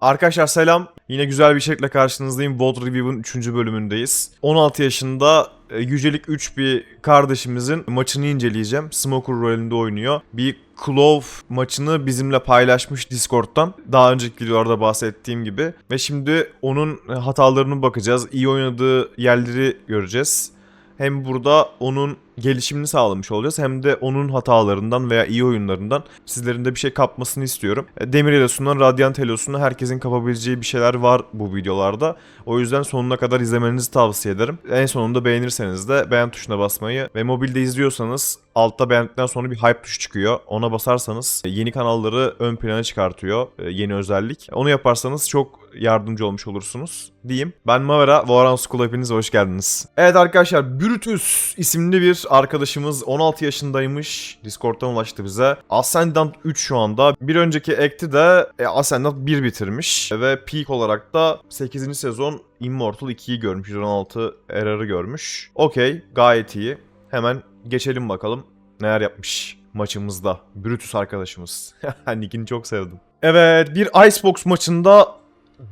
Arkadaşlar selam. Yine güzel bir şekilde karşınızdayım. Volt Review'un 3. bölümündeyiz. 16 yaşında e, Yücelik 3 bir kardeşimizin maçını inceleyeceğim. Smoker rolünde oynuyor. Bir Clove maçını bizimle paylaşmış Discord'dan. Daha önceki videolarda bahsettiğim gibi. Ve şimdi onun hatalarını bakacağız. İyi oynadığı yerleri göreceğiz. Hem burada onun gelişimini sağlamış olacağız hem de onun hatalarından veya iyi oyunlarından sizlerin de bir şey kapmasını istiyorum. E, Demir Elosu'ndan Radiant Elosu'na herkesin kapabileceği bir şeyler var bu videolarda. O yüzden sonuna kadar izlemenizi tavsiye ederim. En sonunda beğenirseniz de beğen tuşuna basmayı ve mobilde izliyorsanız altta beğendikten sonra bir hype tuşu çıkıyor. Ona basarsanız yeni kanalları ön plana çıkartıyor. e, Yeni özellik. Onu yaparsanız çok yardımcı olmuş olursunuz diyeyim. Ben Mavera, Valorant School hepiniz hoş geldiniz. Evet arkadaşlar Brutus isimli bir arkadaşımız 16 yaşındaymış. Discord'dan ulaştı bize. Ascendant 3 şu anda. Bir önceki ekti de e, Ascendant 1 bitirmiş. Ve peak olarak da 8. sezon Immortal 2'yi görmüş. 116 error'ı görmüş. Okey gayet iyi. Hemen geçelim bakalım neler yapmış maçımızda. Brutus arkadaşımız. Nick'ini çok sevdim. Evet bir Icebox maçında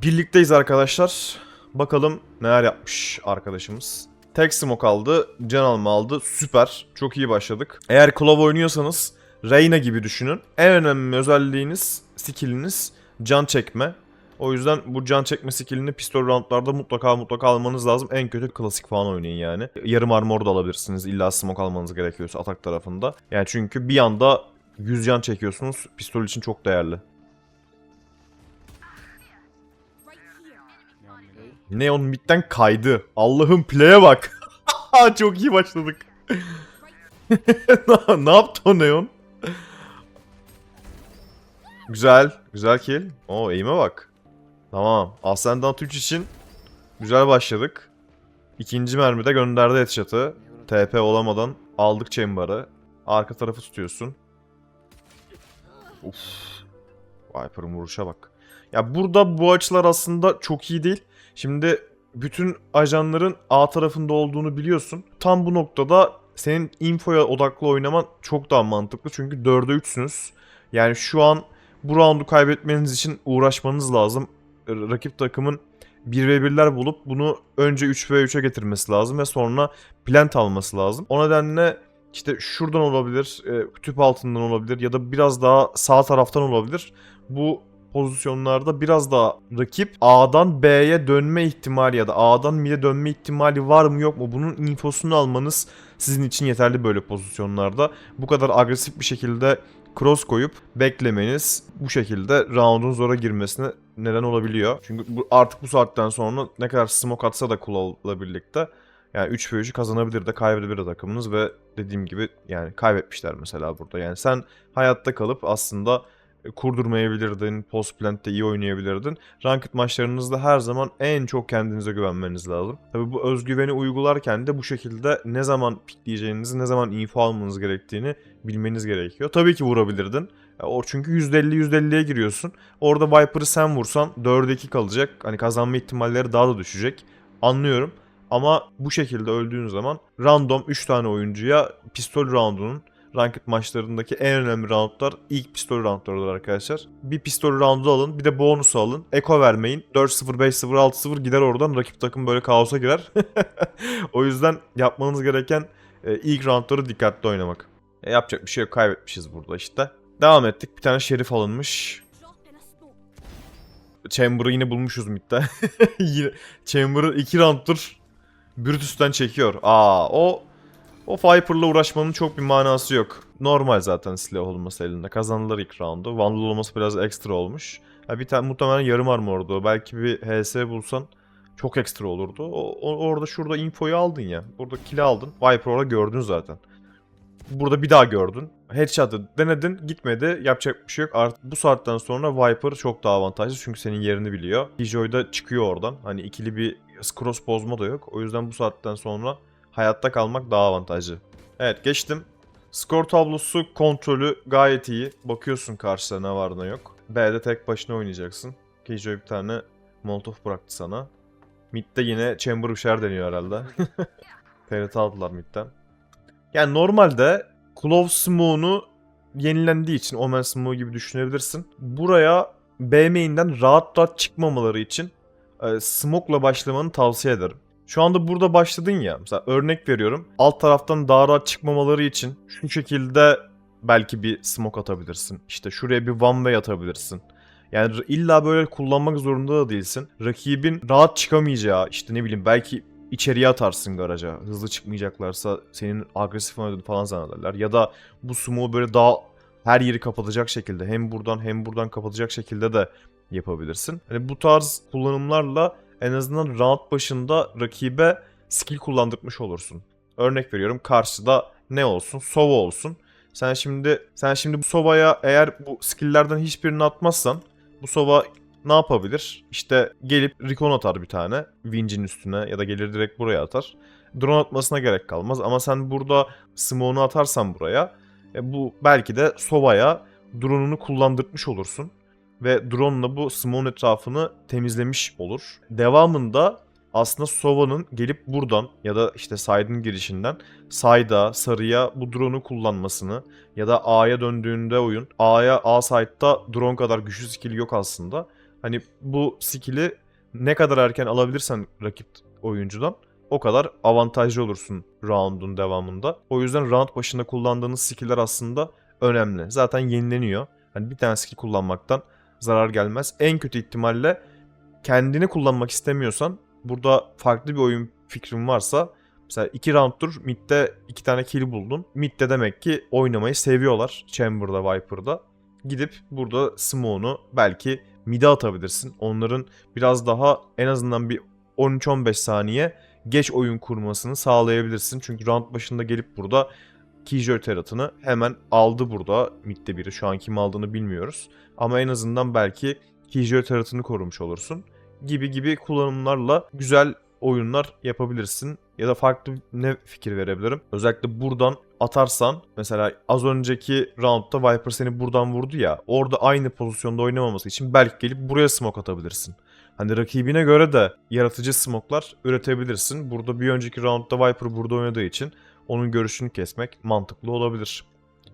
birlikteyiz arkadaşlar. Bakalım neler yapmış arkadaşımız. Tek smoke aldı, can alma aldı. Süper. Çok iyi başladık. Eğer Claw oynuyorsanız Reyna gibi düşünün. En önemli özelliğiniz, skilliniz can çekme. O yüzden bu can çekme skillini pistol roundlarda mutlaka mutlaka almanız lazım. En kötü klasik falan oynayın yani. Yarım armor da alabilirsiniz. İlla smoke almanız gerekiyorsa atak tarafında. Yani çünkü bir anda 100 can çekiyorsunuz. Pistol için çok değerli. Neon midden kaydı. Allah'ım play'e bak. Çok iyi başladık. Ne- yaptı o Neon? güzel. Güzel kill. Oo aim'e bak. Tamam. Ascendant 3 için güzel başladık. İkinci mermide gönderdi headshot'ı. TP olamadan aldık chamber'ı. Arka tarafı tutuyorsun. Uf. Viper'ın vuruşa bak. Ya burada bu açılar aslında çok iyi değil. Şimdi bütün ajanların A tarafında olduğunu biliyorsun. Tam bu noktada senin infoya odaklı oynaman çok daha mantıklı. Çünkü 4'e 3'sünüz. Yani şu an bu roundu kaybetmeniz için uğraşmanız lazım. Rakip takımın 1v1'ler bulup bunu önce 3v3'e getirmesi lazım ve sonra plant alması lazım. O nedenle işte şuradan olabilir, e, tüp altından olabilir ya da biraz daha sağ taraftan olabilir. Bu pozisyonlarda biraz daha rakip A'dan B'ye dönme ihtimali ya da A'dan mid'e dönme ihtimali var mı yok mu bunun infosunu almanız sizin için yeterli böyle pozisyonlarda. Bu kadar agresif bir şekilde cross koyup beklemeniz bu şekilde round'un zora girmesine neden olabiliyor. Çünkü bu, artık bu saatten sonra ne kadar smoke atsa da Kula'la birlikte yani 3 ve 3'ü kazanabilir de kaybedebilir de takımınız ve dediğim gibi yani kaybetmişler mesela burada. Yani sen hayatta kalıp aslında kurdurmayabilirdin, post plant'te iyi oynayabilirdin. Ranked maçlarınızda her zaman en çok kendinize güvenmeniz lazım. Tabi bu özgüveni uygularken de bu şekilde ne zaman pikleyeceğinizi, ne zaman info almanız gerektiğini bilmeniz gerekiyor. Tabii ki vurabilirdin. E, O çünkü %50 %50'ye giriyorsun. Orada Viper'ı sen vursan 4'e 2 kalacak. Hani kazanma ihtimalleri daha da düşecek. Anlıyorum. Ama bu şekilde öldüğün zaman random 3 tane oyuncuya pistol roundunun ranked maçlarındaki en önemli roundlar ilk pistol roundlarıdır arkadaşlar. Bir pistol roundu alın, bir de bonusu alın. Eko vermeyin. 4-0, 5-0, 6-0 gider oradan. Rakip takım böyle kaosa girer. o yüzden yapmanız gereken e, ilk roundları dikkatli oynamak. E, yapacak bir şey yok. Kaybetmişiz burada işte. Devam ettik. Bir tane şerif alınmış. Chamber'ı yine bulmuşuz midde. yine Chamber'ı 2 rounddur Brutus'tan çekiyor. Aa o o Viper'la uğraşmanın çok bir manası yok. Normal zaten silah olması elinde. Kazandılar ilk roundu. Vandal olması biraz ekstra olmuş. Ha bir tane muhtemelen yarım armordu. Belki bir HS bulsan çok ekstra olurdu. O, orada şurada infoyu aldın ya. Burada kill aldın. Viper orada gördün zaten. Burada bir daha gördün. Headshot'ı denedin gitmedi. Yapacak bir şey yok. Artık bu saatten sonra Viper çok daha avantajlı. Çünkü senin yerini biliyor. Killjoy da çıkıyor oradan. Hani ikili bir cross bozma da yok. O yüzden bu saatten sonra hayatta kalmak daha avantajlı. Evet geçtim. Skor tablosu kontrolü gayet iyi. Bakıyorsun karşıda ne var ne yok. B'de tek başına oynayacaksın. Killjoy bir tane molotof bıraktı sana. Mid'de yine chamber uşar deniyor herhalde. TRT aldılar mid'den. Yani normalde Clove Smoke'unu yenilendiği için Omen Smoke gibi düşünebilirsin. Buraya B main'den rahat rahat çıkmamaları için e, smoke'la başlamanı tavsiye ederim. Şu anda burada başladın ya. Mesela örnek veriyorum. Alt taraftan daha rahat çıkmamaları için şu şekilde belki bir smoke atabilirsin. İşte şuraya bir one way atabilirsin. Yani illa böyle kullanmak zorunda da değilsin. Rakibin rahat çıkamayacağı işte ne bileyim belki içeriye atarsın garaja. Hızlı çıkmayacaklarsa senin agresif oynadığını falan zannederler. Ya da bu smoke'u böyle daha her yeri kapatacak şekilde hem buradan hem buradan kapatacak şekilde de yapabilirsin. Hani bu tarz kullanımlarla en azından round başında rakibe skill kullandırmış olursun. Örnek veriyorum karşıda ne olsun? Sova olsun. Sen şimdi sen şimdi bu Sova'ya eğer bu skill'lerden hiçbirini atmazsan bu Sova ne yapabilir? İşte gelip recon atar bir tane Winch'in üstüne ya da gelir direkt buraya atar. Drone atmasına gerek kalmaz ama sen burada smoke'unu atarsan buraya e, bu belki de Sova'ya drone'unu kullandırmış olursun ve drone'la bu smoke'un etrafını temizlemiş olur. Devamında aslında Sova'nın gelip buradan ya da işte side'ın girişinden side'a, sarıya bu drone'u kullanmasını ya da A'ya döndüğünde oyun A'ya A side'da drone kadar güçlü skill yok aslında. Hani bu skill'i ne kadar erken alabilirsen rakip oyuncudan o kadar avantajlı olursun round'un devamında. O yüzden round başında kullandığınız skill'ler aslında önemli. Zaten yenileniyor. Hani bir tane skill kullanmaktan zarar gelmez. En kötü ihtimalle kendini kullanmak istemiyorsan burada farklı bir oyun fikrin varsa mesela 2 round'dur midde 2 tane kill buldun. Midde demek ki oynamayı seviyorlar Chamber'da Viper'da. Gidip burada smoke'unu belki mid'e atabilirsin. Onların biraz daha en azından bir 13-15 saniye geç oyun kurmasını sağlayabilirsin. Çünkü round başında gelip burada Killjoy Terat'ını hemen aldı burada. Mid'de biri şu an kim aldığını bilmiyoruz. Ama en azından belki Killjoy Terat'ını korumuş olursun. Gibi gibi kullanımlarla güzel oyunlar yapabilirsin. Ya da farklı ne fikir verebilirim? Özellikle buradan atarsan mesela az önceki roundda Viper seni buradan vurdu ya orada aynı pozisyonda oynamaması için belki gelip buraya smoke atabilirsin. Hani rakibine göre de yaratıcı smoke'lar üretebilirsin. Burada bir önceki roundda Viper burada oynadığı için onun görüşünü kesmek mantıklı olabilir.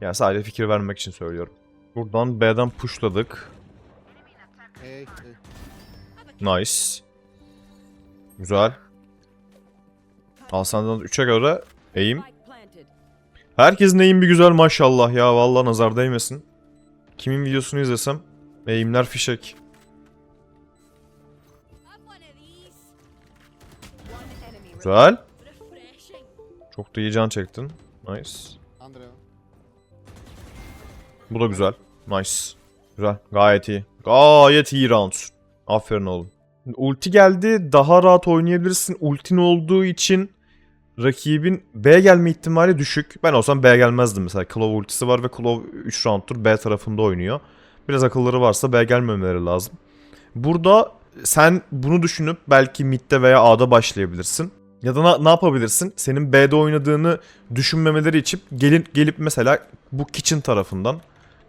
Yani sadece fikir vermek için söylüyorum. Buradan B'den pushladık. Nice. Güzel. Al senden 3'e göre eğim. Herkesin eğim bir güzel maşallah ya. Vallahi nazar değmesin. Kimin videosunu izlesem eğimler fişek. Güzel. Çok da iyi can çektin. Nice. Bu da güzel. Nice. Güzel. Gayet iyi. Gayet iyi round. Aferin oğlum. Ulti geldi. Daha rahat oynayabilirsin. Ultin olduğu için rakibin B gelme ihtimali düşük. Ben olsam B gelmezdim mesela. Claw ultisi var ve Claw 3 round'tur B tarafında oynuyor. Biraz akılları varsa B gelmemeleri lazım. Burada sen bunu düşünüp belki midde veya A'da başlayabilirsin. Ya da ne yapabilirsin? Senin B'de oynadığını düşünmemeleri için gelip gelip mesela bu kitchen tarafından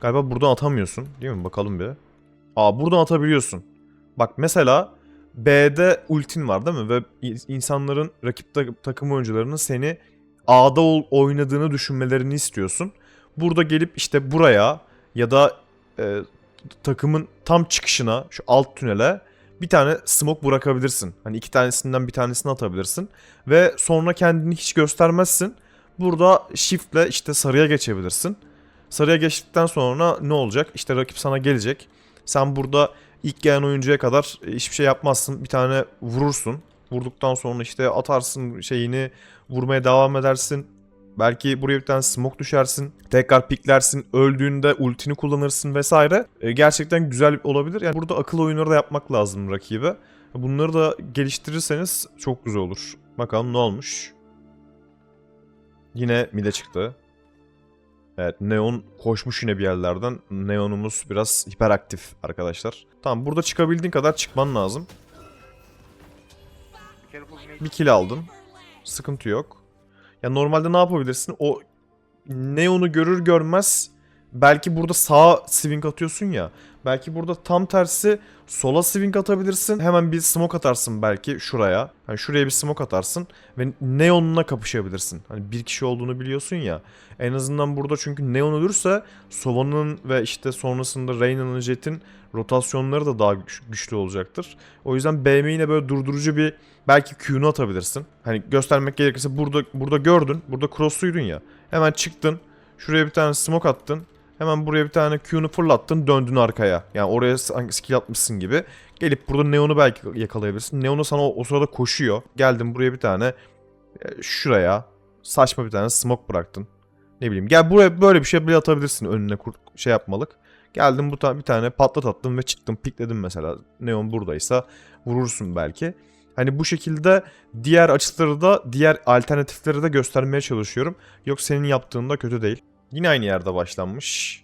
galiba buradan atamıyorsun değil mi? Bakalım bir. Aa buradan atabiliyorsun. Bak mesela B'de ultin var değil mi? Ve in- insanların rakip ta- takım oyuncularının seni A'da oynadığını düşünmelerini istiyorsun. Burada gelip işte buraya ya da e, takımın tam çıkışına şu alt tünele bir tane smoke bırakabilirsin. Hani iki tanesinden bir tanesini atabilirsin. Ve sonra kendini hiç göstermezsin. Burada shiftle işte sarıya geçebilirsin. Sarıya geçtikten sonra ne olacak? İşte rakip sana gelecek. Sen burada ilk gelen oyuncuya kadar e, hiçbir şey yapmazsın. Bir tane vurursun. Vurduktan sonra işte atarsın şeyini vurmaya devam edersin. Belki buraya bir tane smoke düşersin. Tekrar piklersin. Öldüğünde ultini kullanırsın vesaire. E, gerçekten güzel olabilir. Yani burada akıl oyunları da yapmak lazım rakibe. Bunları da geliştirirseniz çok güzel olur. Bakalım ne olmuş. Yine mide çıktı. Evet Neon koşmuş yine bir yerlerden. Neon'umuz biraz hiperaktif arkadaşlar. Tamam burada çıkabildiğin kadar çıkman lazım. Bir kill aldın. Sıkıntı yok. Ya normalde ne yapabilirsin? O Neon'u görür görmez belki burada sağa swing atıyorsun ya. Belki burada tam tersi sola swing atabilirsin. Hemen bir smoke atarsın belki şuraya. Hani şuraya bir smoke atarsın ve Neon'la kapışabilirsin. Hani bir kişi olduğunu biliyorsun ya. En azından burada çünkü Neon ölürse Sova'nın ve işte sonrasında Reyna'nın Jet'in rotasyonları da daha güç- güçlü olacaktır. O yüzden BM böyle durdurucu bir belki Q'nu atabilirsin. Hani göstermek gerekirse burada burada gördün. Burada cross'luydun ya. Hemen çıktın. Şuraya bir tane smoke attın. Hemen buraya bir tane Q'nu fırlattın döndün arkaya. Yani oraya skill atmışsın gibi. Gelip burada Neon'u belki yakalayabilirsin. Neon'u sana o, o sırada koşuyor. Geldin buraya bir tane e, şuraya saçma bir tane smoke bıraktın. Ne bileyim gel buraya böyle bir şey bile atabilirsin önüne kur, şey yapmalık. Geldin bu ta- bir tane patlat attın ve çıktın pikledin mesela. Neon buradaysa vurursun belki. Hani bu şekilde diğer açıları da diğer alternatifleri de göstermeye çalışıyorum. Yok senin yaptığın da kötü değil. Yine aynı yerde başlanmış.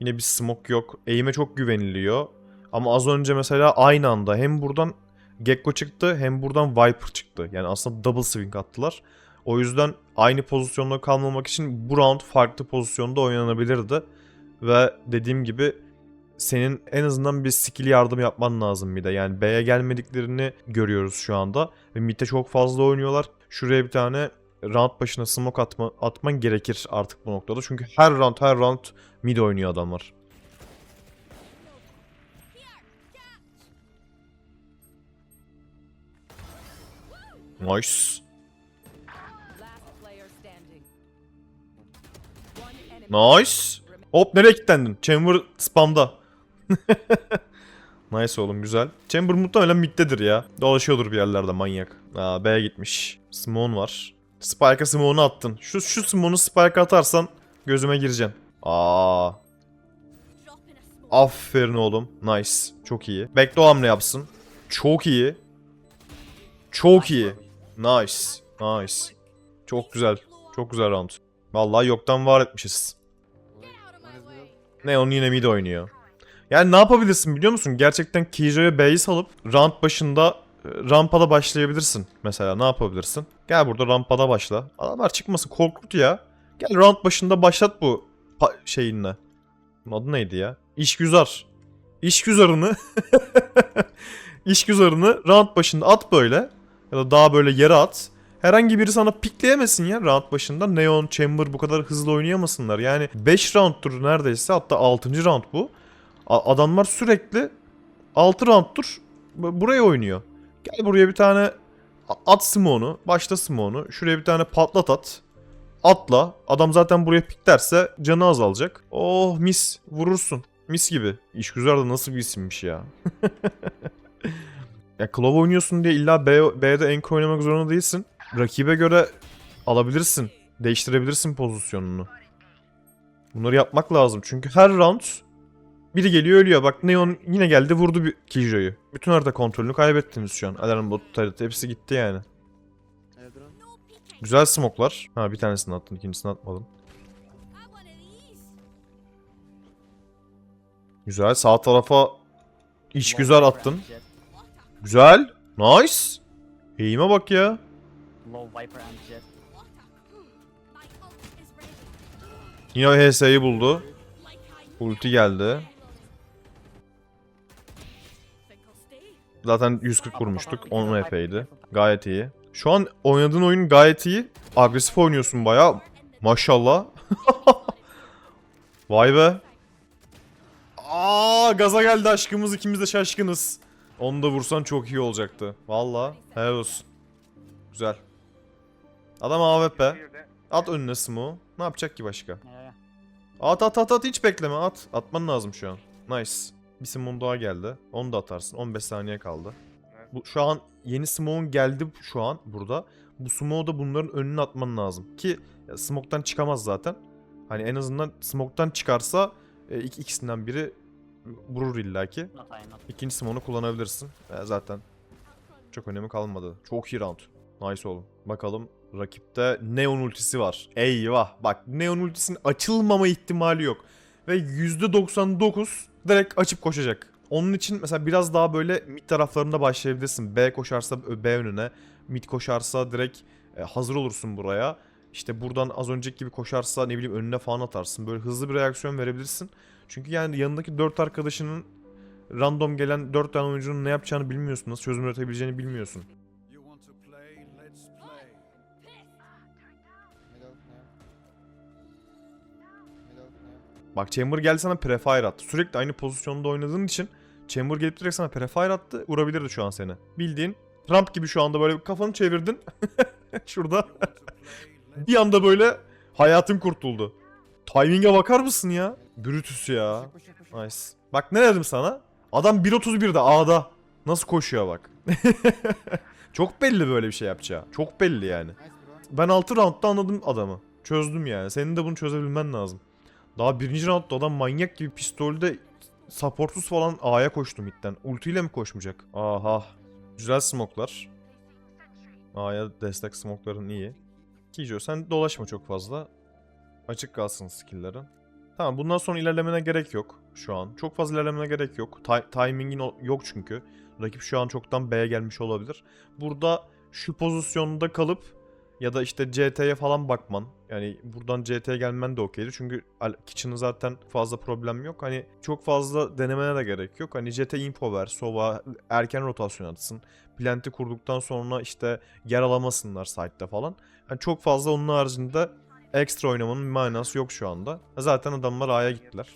Yine bir smoke yok. Aim'e çok güveniliyor. Ama az önce mesela aynı anda hem buradan Gekko çıktı hem buradan Viper çıktı. Yani aslında double swing attılar. O yüzden aynı pozisyonda kalmamak için bu round farklı pozisyonda oynanabilirdi. Ve dediğim gibi senin en azından bir skill yardım yapman lazım mid'e. Yani B'ye gelmediklerini görüyoruz şu anda. Ve mid'e çok fazla oynuyorlar. Şuraya bir tane round başına smoke atma, atman gerekir artık bu noktada. Çünkü her round her round mid oynuyor adamlar. Nice. Nice. Hop nereye kilitlendin? Chamber spamda. nice oğlum güzel. Chamber muhtemelen middedir ya. Dolaşıyordur bir yerlerde manyak. Aa B'ye gitmiş. Simon var. Spike'a Simon'u attın. Şu şu Simon'u Spike'a atarsan gözüme gireceksin. Aa. Aferin oğlum. Nice. Çok iyi. Bekle o hamle yapsın. Çok iyi. Çok iyi. Nice. Nice. Çok güzel. Çok güzel round. Vallahi yoktan var etmişiz. Middle. Neon yine mid oynuyor. Yani ne yapabilirsin biliyor musun? Gerçekten Kijo'ya B'yi salıp round başında rampada başlayabilirsin. Mesela ne yapabilirsin? Gel burada rampada başla. Adamlar çıkmasın korkut ya. Gel round başında başlat bu şeyinle. Adı neydi ya? İşgüzar. İşgüzarını İşgüzarını round başında at böyle. Ya da daha böyle yere at. Herhangi biri sana pikleyemesin ya round başında. Neon, Chamber bu kadar hızlı oynayamasınlar. Yani 5 rounddur neredeyse hatta 6. round bu. A- adamlar sürekli 6 rounddur bu- buraya oynuyor. Gel buraya bir tane at Simone'u, başla Simone'u. Şuraya bir tane patlat at. Atla. Adam zaten buraya piklerse canı azalacak. Oh mis vurursun. Mis gibi. İşgüzar da nasıl bir isimmiş ya. ya Claw oynuyorsun diye illa B, B'de enk oynamak zorunda değilsin. Rakibe göre alabilirsin. Değiştirebilirsin pozisyonunu. Bunları yapmak lazım. Çünkü her round biri geliyor ölüyor. Bak Neon yine geldi vurdu bir Killjoy'u. Bütün harita kontrolünü kaybettiniz şu an. Alarm bot tarihte hepsi gitti yani. Güzel smoklar. Ha bir tanesini attın ikincisini atmadım. Güzel sağ tarafa iş güzel attın. Güzel. Nice. Eğime bak ya. Yine HS'yi buldu. Ulti geldi. Zaten 140 vurmuştuk. 10 HP'ydi. Gayet iyi. Şu an oynadığın oyun gayet iyi. Agresif oynuyorsun baya. Maşallah. Vay be. Aa gaza geldi aşkımız ikimiz de şaşkınız. Onu da vursan çok iyi olacaktı. Valla helal olsun. Güzel. Adam AWP. At önüne smoke. Ne yapacak ki başka? Yeah. At at at at hiç bekleme at. Atman lazım şu an. Nice. Bir smoke daha geldi. Onu da atarsın. 15 saniye kaldı. Bu, şu an yeni smoke'un geldi şu an burada. Bu smoke'u da bunların önüne atman lazım. Ki ya, smoke'tan çıkamaz zaten. Hani en azından smoke'tan çıkarsa e, ik- ikisinden biri vurur illaki. İkinci smoke'unu kullanabilirsin. E, zaten çok önemi kalmadı. Çok iyi round. Nice oğlum. Bakalım rakipte Neon ultisi var. Eyvah. Bak Neon ultisinin açılmama ihtimali yok. Ve %99 direkt açıp koşacak. Onun için mesela biraz daha böyle mid taraflarında başlayabilirsin. B koşarsa B önüne. Mid koşarsa direkt e, hazır olursun buraya. işte buradan az önceki gibi koşarsa ne bileyim önüne falan atarsın. Böyle hızlı bir reaksiyon verebilirsin. Çünkü yani yanındaki 4 arkadaşının random gelen 4 tane oyuncunun ne yapacağını bilmiyorsun. Nasıl çözüm üretebileceğini bilmiyorsun. Bak Chamber geldi sana prefire attı. Sürekli aynı pozisyonda oynadığın için Chamber gelip direkt sana prefire attı. Vurabilirdi şu an seni. Bildiğin Trump gibi şu anda böyle kafanı çevirdin. Şurada. Bir anda böyle hayatın kurtuldu. Timing'e bakar mısın ya? Brutus ya. Nice. Bak ne dedim sana? Adam 1.31'de A'da. Nasıl koşuyor bak. Çok belli böyle bir şey yapacağı. Çok belli yani. Ben 6 roundda anladım adamı. Çözdüm yani. Senin de bunu çözebilmen lazım. Daha birinci roundda adam manyak gibi pistolde supportsuz falan A'ya koştu midden. Ultiyle mi koşmayacak? Aha. Güzel smoklar. A'ya destek smokların iyi. Kijo sen dolaşma çok fazla. Açık kalsın skill'lerin. Tamam bundan sonra ilerlemene gerek yok şu an. Çok fazla ilerlemene gerek yok. Ti- timingin yok çünkü. Rakip şu an çoktan B'ye gelmiş olabilir. Burada şu pozisyonda kalıp ya da işte CT'ye falan bakman. Yani buradan CT'ye gelmen de okeydi. Çünkü Kitchen'ın zaten fazla problem yok. Hani çok fazla denemene de gerek yok. Hani CT info ver, Sova erken rotasyon atsın. Plant'i kurduktan sonra işte yer alamasınlar site'de falan. Yani çok fazla onun haricinde ekstra oynamanın manası yok şu anda. Zaten adamlar A'ya gittiler.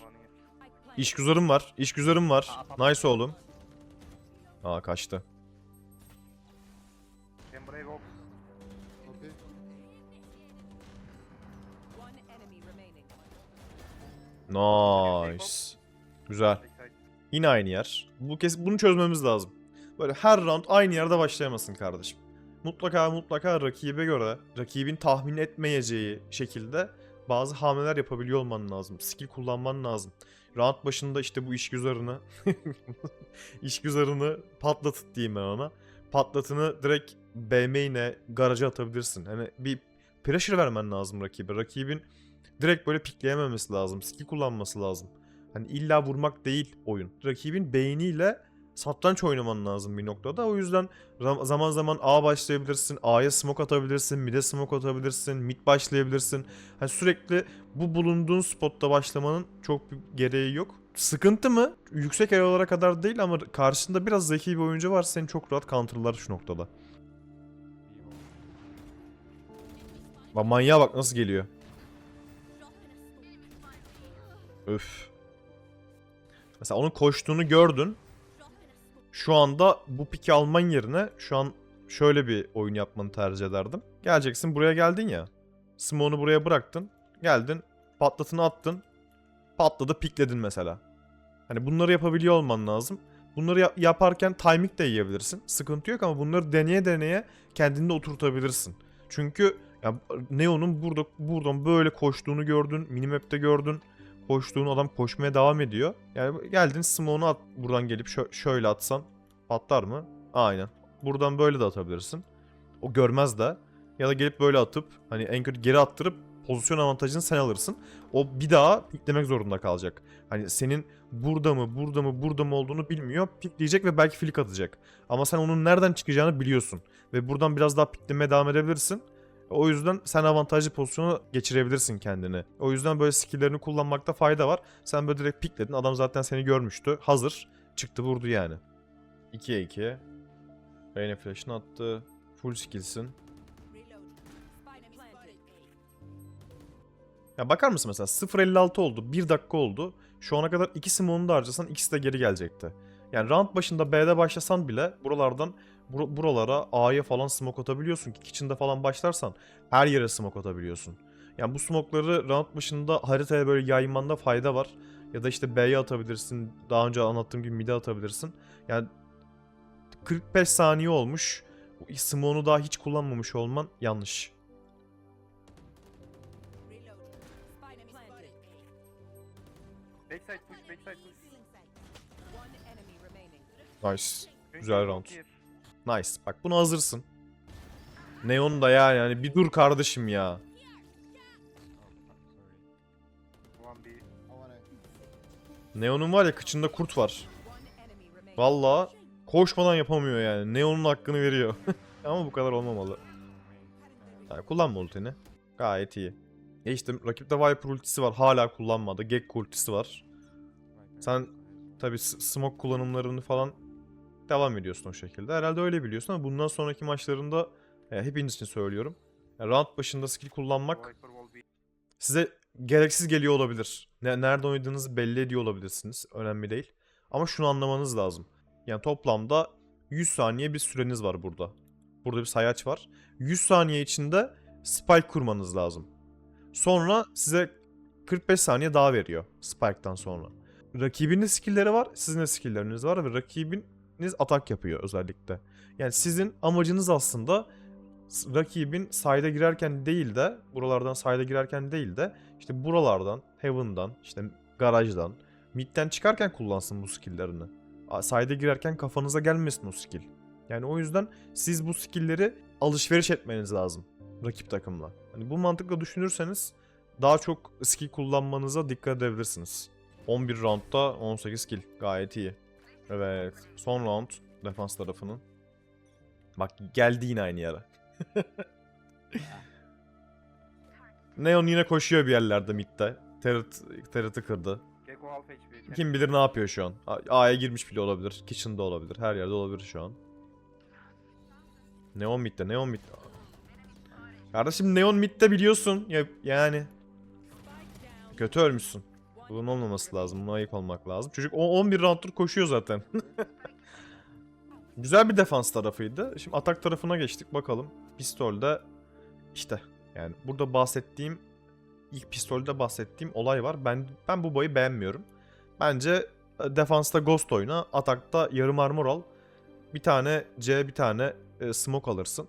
İşgüzarım var. İşgüzarım var. Nice oğlum. Aa kaçtı. Nice. Güzel. Yine aynı yer. Bu kez bunu çözmemiz lazım. Böyle her round aynı yerde başlayamasın kardeşim. Mutlaka mutlaka rakibe göre, rakibin tahmin etmeyeceği şekilde bazı hamleler yapabiliyor olman lazım. Skill kullanman lazım. Round başında işte bu işgüzarını işgüzarını patlatıt diyeyim ben ona. Patlatını direkt BM'ine garaja atabilirsin. Hani bir pressure vermen lazım rakibe. Rakibin direkt böyle pikleyememesi lazım. Skill kullanması lazım. Hani illa vurmak değil oyun. Rakibin beyniyle satranç oynaman lazım bir noktada. O yüzden zaman zaman A başlayabilirsin, A'ya smoke atabilirsin, mid'e smoke atabilirsin, mid başlayabilirsin. Hani sürekli bu bulunduğun spotta başlamanın çok bir gereği yok. Sıkıntı mı? Yüksek elolara kadar değil ama karşında biraz zeki bir oyuncu var seni çok rahat counterlar şu noktada. Bak manyağa bak nasıl geliyor. Öf. Mesela onun koştuğunu gördün. Şu anda bu piki alman yerine şu an şöyle bir oyun yapmanı tercih ederdim. Geleceksin buraya geldin ya. Smoke'unu buraya bıraktın. Geldin patlatını attın. Patladı pikledin mesela. Hani bunları yapabiliyor olman lazım. Bunları ya- yaparken timing de yiyebilirsin. Sıkıntı yok ama bunları deneye deneye kendinde oturtabilirsin. Çünkü ya Neo'nun burada buradan böyle koştuğunu gördün, minimap'te gördün. Koştuğun adam koşmaya devam ediyor. Yani geldin smoke'unu at buradan gelip şö- şöyle atsan patlar mı? Aynen. Buradan böyle de atabilirsin. O görmez de. Ya da gelip böyle atıp hani kötü geri attırıp pozisyon avantajını sen alırsın. O bir daha piklemek zorunda kalacak. Hani senin burada mı, burada mı, burada mı olduğunu bilmiyor. Pikleyecek ve belki flick atacak. Ama sen onun nereden çıkacağını biliyorsun. Ve buradan biraz daha piklemeye devam edebilirsin. O yüzden sen avantajlı pozisyona geçirebilirsin kendini. O yüzden böyle skill'lerini kullanmakta fayda var. Sen böyle direkt pikledin. Adam zaten seni görmüştü. Hazır. Çıktı vurdu yani. 2'ye 2. Reyna flash'ını attı. Full skill'sin. Ya bakar mısın mesela 0.56 oldu. 1 dakika oldu. Şu ana kadar iki simone'u da harcasan ikisi de geri gelecekti. Yani round başında B'de başlasan bile buralardan bur- buralara A'ya falan smoke atabiliyorsun ki kitchen'da falan başlarsan her yere smoke atabiliyorsun. Yani bu smoke'ları round başında haritaya böyle yaymanda fayda var. Ya da işte B'ye atabilirsin. Daha önce anlattığım gibi mid'e atabilirsin. Yani 45 saniye olmuş. Bu smoke'unu daha hiç kullanmamış olman yanlış. Backside push, backside push. Nice. Güzel round. Nice. Bak bunu hazırsın. Neon da yani hani bir dur kardeşim ya. Neon'un var ya kıçında kurt var. Valla koşmadan yapamıyor yani. Neon'un hakkını veriyor. Ama bu kadar olmamalı. Yani kullanma ultini. Gayet iyi. E işte rakipte Viper ultisi var. Hala kullanmadı. Gekko ultisi var. Sen tabi smoke kullanımlarını falan devam ediyorsun o şekilde. Herhalde öyle biliyorsun ama bundan sonraki maçlarında e, hepiniz için söylüyorum. E, round başında skill kullanmak size gereksiz geliyor olabilir. Ne, nerede oynadığınızı belli ediyor olabilirsiniz. Önemli değil. Ama şunu anlamanız lazım. Yani toplamda 100 saniye bir süreniz var burada. Burada bir sayaç var. 100 saniye içinde spike kurmanız lazım. Sonra size 45 saniye daha veriyor spike'tan sonra. Rakibinin skill'leri var, sizin de skill'leriniz var ve rakibiniz atak yapıyor özellikle. Yani sizin amacınız aslında rakibin side'a girerken değil de buralardan side'a girerken değil de işte buralardan, heaven'dan, işte garajdan, mid'den çıkarken kullansın bu skill'lerini. A- Side'a girerken kafanıza gelmesin o skill. Yani o yüzden siz bu skill'leri alışveriş etmeniz lazım rakip takımla. Hani bu mantıkla düşünürseniz daha çok skill kullanmanıza dikkat edebilirsiniz. 11 roundda 18 kill. Gayet iyi. Evet. Son round defans tarafının. Bak geldi yine aynı yere. Neon yine koşuyor bir yerlerde midde. Turret, turret'ı kırdı. Kim bilir ne yapıyor şu an. A'ya girmiş bile olabilir. Kitchen'da olabilir. Her yerde olabilir şu an. Neon midde, Neon midde. Kardeşim Neon midde biliyorsun. Ya, yani kötü ölmüşsün. Bunun olmaması lazım. Buna ayık olmak lazım. Çocuk o 11 round'dur koşuyor zaten. Güzel bir defans tarafıydı. Şimdi atak tarafına geçtik bakalım. Pistolde işte yani burada bahsettiğim ilk pistolde bahsettiğim olay var. Ben ben bu boyu beğenmiyorum. Bence e, defansta Ghost oyna, atakta yarım armor al. Bir tane C, bir tane e, smoke alırsın.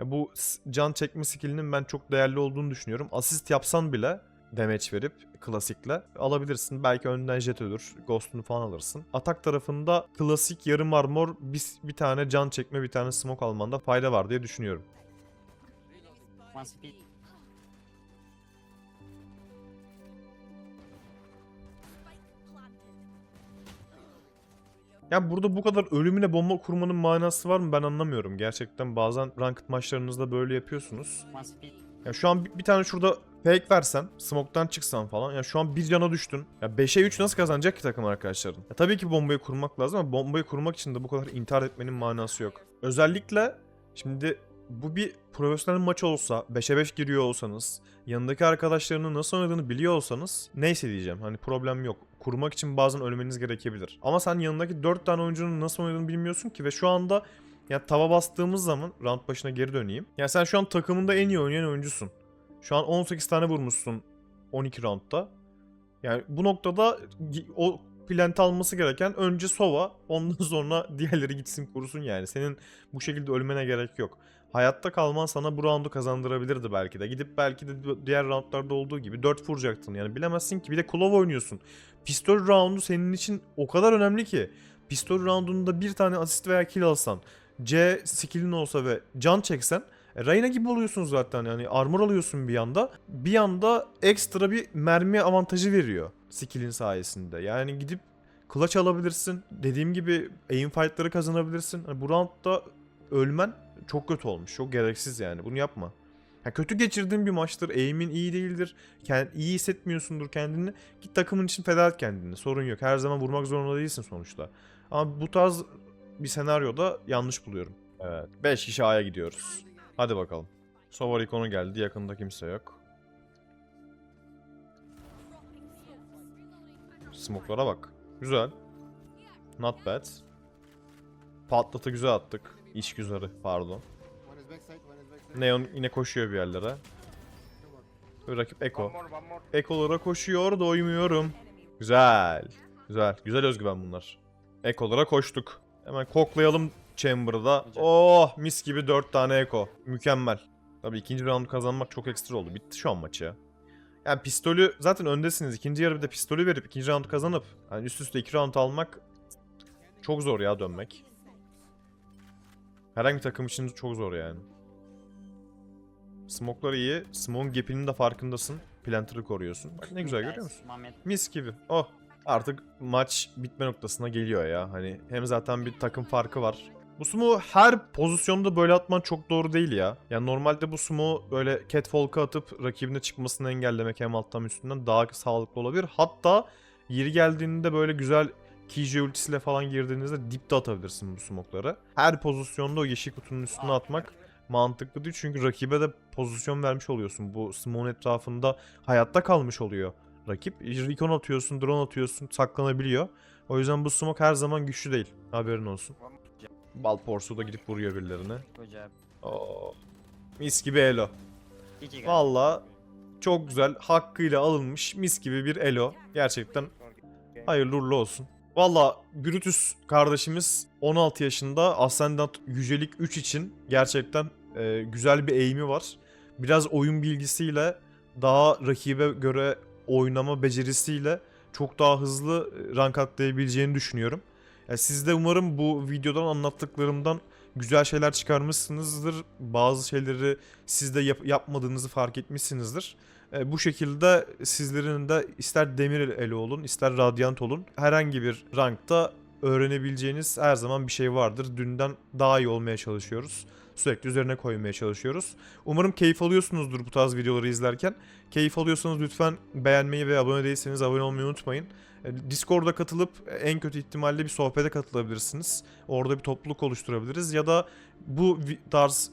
E, bu can çekme skillinin ben çok değerli olduğunu düşünüyorum. Asist yapsan bile damage verip klasikle alabilirsin. Belki önden jet ölür, ghost'unu falan alırsın. Atak tarafında klasik yarım armor bir, bir tane can çekme bir tane smoke almanda fayda var diye düşünüyorum. Ya burada bu kadar ölümüne bomba kurmanın manası var mı ben anlamıyorum. Gerçekten bazen ranked maçlarınızda böyle yapıyorsunuz. Ya şu an bir, bir tane şurada fake versen, smoke'tan çıksan falan. Ya şu an bir cana düştün. Ya 5'e 3 nasıl kazanacak ki takım arkadaşların? Ya tabii ki bombayı kurmak lazım ama bombayı kurmak için de bu kadar intihar etmenin manası yok. Özellikle şimdi bu bir profesyonel maç olsa, 5'e 5 giriyor olsanız, yanındaki arkadaşlarının nasıl oynadığını biliyor olsanız neyse diyeceğim. Hani problem yok. Kurmak için bazen ölmeniz gerekebilir. Ama sen yanındaki 4 tane oyuncunun nasıl oynadığını bilmiyorsun ki ve şu anda ya tava bastığımız zaman round başına geri döneyim. Ya sen şu an takımında en iyi oynayan oyuncusun. Şu an 18 tane vurmuşsun 12 roundda. Yani bu noktada o plant alması gereken önce Sova ondan sonra diğerleri gitsin kurusun yani. Senin bu şekilde ölmene gerek yok. Hayatta kalman sana bu roundu kazandırabilirdi belki de. Gidip belki de diğer roundlarda olduğu gibi 4 vuracaktın. Yani bilemezsin ki. Bir de Klov oynuyorsun. Pistol roundu senin için o kadar önemli ki. Pistol roundunda bir tane asist veya kill alsan, C skill'in olsa ve can çeksen Reyna gibi oluyorsun zaten yani armor alıyorsun bir yanda. Bir yanda ekstra bir mermi avantajı veriyor skill'in sayesinde. Yani gidip clutch alabilirsin. Dediğim gibi aim fight'ları kazanabilirsin. Hani bu roundda ölmen çok kötü olmuş. Çok gereksiz yani. Bunu yapma. Ya kötü geçirdiğin bir maçtır. Aim'in iyi değildir. Kend, iyi hissetmiyorsundur kendini. Git takımın için feda et kendini. Sorun yok. Her zaman vurmak zorunda değilsin sonuçta. Ama bu tarz bir senaryoda yanlış buluyorum. Evet. 5 kişi A'ya gidiyoruz. Hadi bakalım. Sovar ikonu geldi. Yakında kimse yok. Smoke'lara bak. Güzel. Not bad. Patlatı güzel attık. İş güzeli pardon. Neon yine koşuyor bir yerlere. Rakip Eko. Ekolara koşuyor doymuyorum. Güzel. Güzel. Güzel özgüven bunlar. Ekolara koştuk. Hemen koklayalım Chamber'da. Oh mis gibi 4 tane Eko. Mükemmel. Tabii ikinci roundu kazanmak çok ekstra oldu. Bitti şu an maç ya. Yani pistolü zaten öndesiniz. İkinci yarı bir de pistolü verip ikinci roundu kazanıp yani üst üste iki round almak çok zor ya dönmek. Herhangi bir takım için çok zor yani. Smoke'lar iyi. Smoke'un gap'inin de farkındasın. Planter'ı koruyorsun. Bak ne güzel görüyor musun? Mis gibi. Oh. Artık maç bitme noktasına geliyor ya. Hani hem zaten bir takım farkı var. Bu sumo her pozisyonda böyle atman çok doğru değil ya. Yani normalde bu sumo böyle catwalk'a atıp rakibine çıkmasını engellemek hem alttan üstünden daha sağlıklı olabilir. Hatta yeri geldiğinde böyle güzel Kije ultisiyle falan girdiğinizde dipte atabilirsin bu smokları. Her pozisyonda o yeşil kutunun üstüne atmak mantıklı değil. Çünkü rakibe de pozisyon vermiş oluyorsun. Bu smoke'un etrafında hayatta kalmış oluyor rakip. Recon atıyorsun, drone atıyorsun, saklanabiliyor. O yüzden bu smoke her zaman güçlü değil. Haberin olsun. Bal porsu da gidip vuruyor birilerine. Good job. Oo. Mis gibi elo. Valla çok güzel, hakkıyla alınmış mis gibi bir elo. Gerçekten hayırlı uğurlu olsun. Valla Brutus kardeşimiz 16 yaşında Ascendant Yücelik 3 için gerçekten e, güzel bir eğimi var. Biraz oyun bilgisiyle daha rakibe göre oynama becerisiyle çok daha hızlı e, rank atlayabileceğini düşünüyorum. Ya siz de umarım bu videodan anlattıklarımdan güzel şeyler çıkarmışsınızdır. Bazı şeyleri siz de yap- yapmadığınızı fark etmişsinizdir. E, bu şekilde sizlerin de ister demir eli olun ister radyant olun herhangi bir rankta öğrenebileceğiniz her zaman bir şey vardır. Dünden daha iyi olmaya çalışıyoruz. Sürekli üzerine koymaya çalışıyoruz. Umarım keyif alıyorsunuzdur bu tarz videoları izlerken. Keyif alıyorsanız lütfen beğenmeyi ve abone değilseniz abone olmayı unutmayın. E, Discord'a katılıp en kötü ihtimalle bir sohbete katılabilirsiniz. Orada bir topluluk oluşturabiliriz. Ya da bu tarz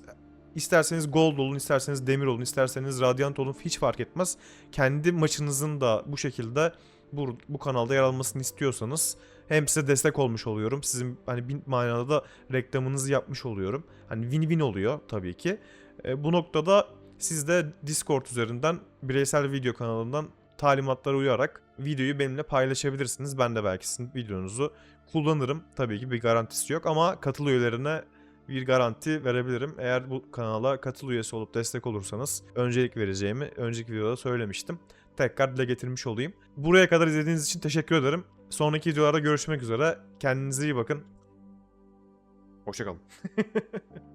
isterseniz gold olun, isterseniz demir olun, isterseniz radyant olun hiç fark etmez. Kendi maçınızın da bu şekilde bu, bu kanalda yer almasını istiyorsanız hem size destek olmuş oluyorum. Sizin hani bir manada da reklamınızı yapmış oluyorum. Hani win-win oluyor tabii ki. E, bu noktada siz de Discord üzerinden bireysel video kanalından talimatlara uyarak videoyu benimle paylaşabilirsiniz. Ben de belki sizin videonuzu kullanırım. Tabii ki bir garantisi yok ama katıl üyelerine bir garanti verebilirim. Eğer bu kanala katıl üyesi olup destek olursanız öncelik vereceğimi önceki videoda söylemiştim. Tekrar dile getirmiş olayım. Buraya kadar izlediğiniz için teşekkür ederim. Sonraki videolarda görüşmek üzere. Kendinize iyi bakın. Hoşçakalın.